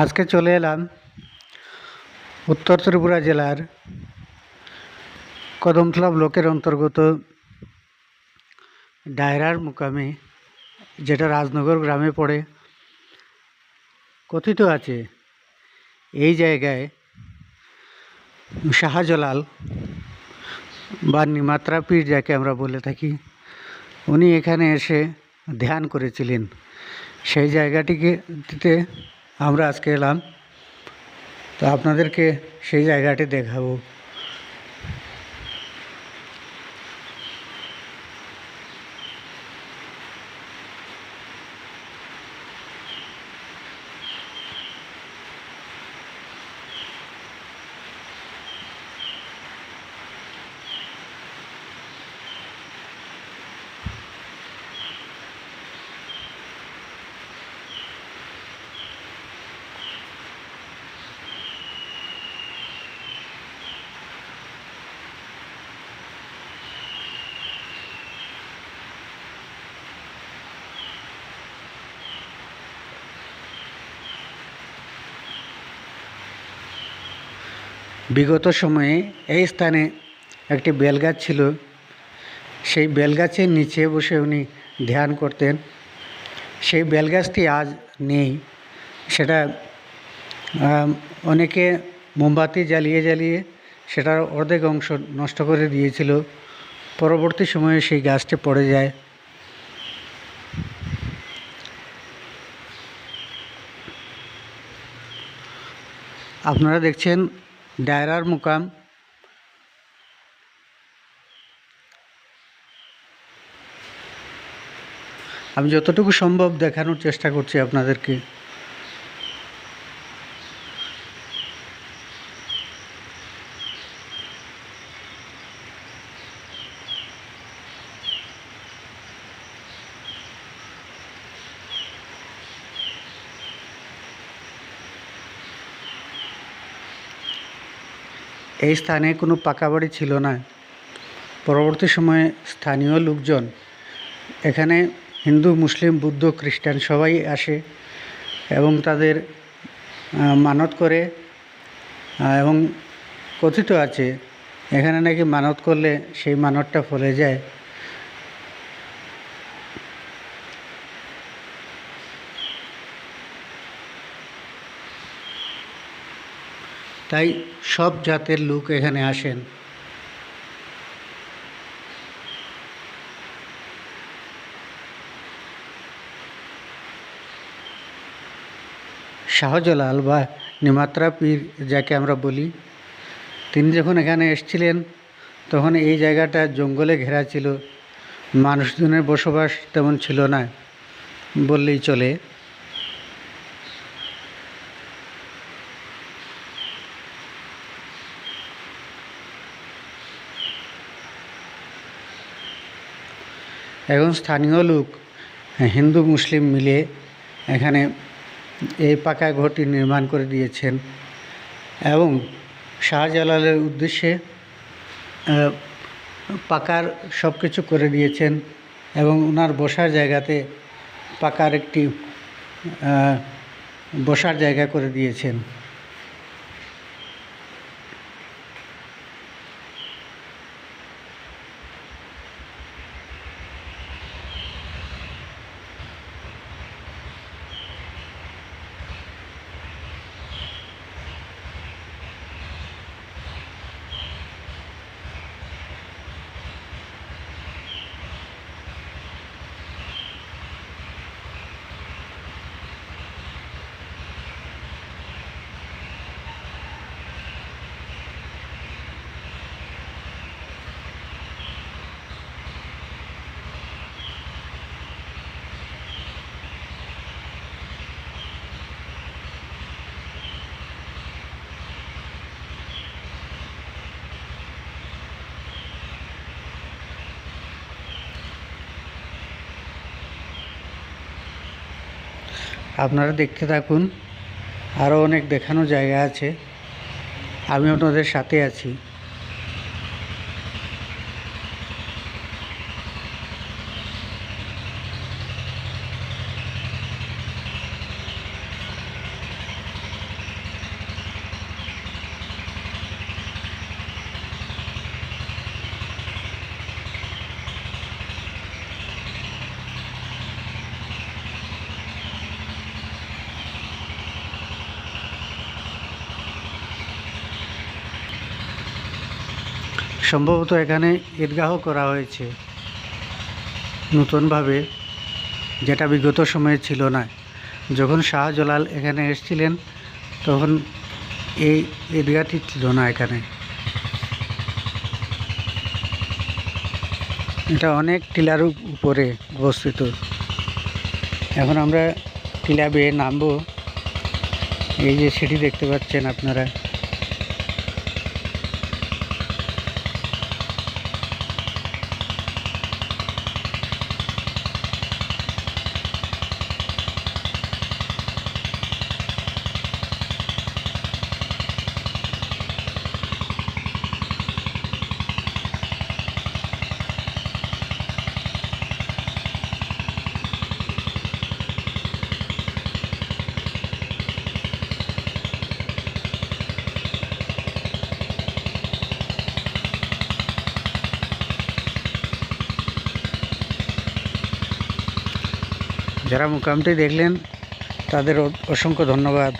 আজকে চলে এলাম উত্তর ত্রিপুরা জেলার কদমতলা ব্লকের অন্তর্গত ডায়রার মুকামে, যেটা রাজনগর গ্রামে পড়ে। কথিত আছে, এই জায়গায় শাহজালাল বা নিমাত্রা পীর যাকে আমরা বলে থাকি, উনি এখানে এসে ধ্যান করেছিলেন। সেই জায়গাটিকে আমরা আজকে এলাম। তো আপনাদেরকে সেই জায়গাটি দেখাবো। বিগত সময়ে এই স্থানে একটি বেলগাছ ছিল। সেই বেলগাছের নিচে বসে উনি ধ্যান করতেন। সেই বেলগাছটি আজ নেই। সেটা অনেকে মোমবাতি জ্বালিয়ে জ্বালিয়ে সেটার অর্ধেক অংশ নষ্ট করে দিয়েছিল। পরবর্তী সময়ে সেই গাছটি পড়ে যায়। আপনারা দেখছেন ডায়রার মুকাম। আমি যতটুকু সম্ভব দেখানোর চেষ্টা করছি আপনাদেরকে। এই স্থানে কোনো পাকা বাড়ি ছিল না। পরবর্তী সময়ে স্থানীয় লোকজন, এখানে হিন্দু, মুসলিম, বুদ্ধ, খ্রিস্টান সবাই আসে এবং তাদের মানত করে এবং কথিত আছে, এখানে নাকি মানত করলে সেই মানতটা ফলে যায়। তাই সব জাতের লোক এখানে আসেন। শাহজালাল বা নিমাত্রা পীর যাকে আমরা বলি, তিনি যখন এখানে এসেছিলেন, তখন এই জায়গাটা জঙ্গলে ঘেরা ছিল। মানুষজনের বসবাস তেমন ছিল না, বললেই চলে। এখন স্থানীয় লোক, হিন্দু মুসলিম মিলে এখানে এই পাকা ঘরটি নির্মাণ করে দিয়েছেন এবং শাহজালালের উদ্দেশ্যে পাকার সব কিছু করে দিয়েছেন এবং ওনার বসার জায়গাতে পাকার একটি বসার জায়গা করে দিয়েছেন। আপনারা দেখতে থাকুন। আরও অনেক দেখানো জায়গা আছে। আমি আপনাদের সাথে আছি। সম্ভবত এখানে ঈদগাহ করা হয়েছে নতুনভাবে, যেটা বিগত সময়ে ছিল না। যখন শাহজালাল এখানে এসেছিলেন, তখন এই ঈদগাহটি ছিল না এখানে। এটা অনেক টিলার উপরে অবস্থিত। এখন আমরা টিলা বেয়ে নামবো। এই যে সিঁড়ি দেখতে পাচ্ছেন আপনারা। যারা মোকামটি দেখলেন তাদের অসংখ্য ধন্যবাদ।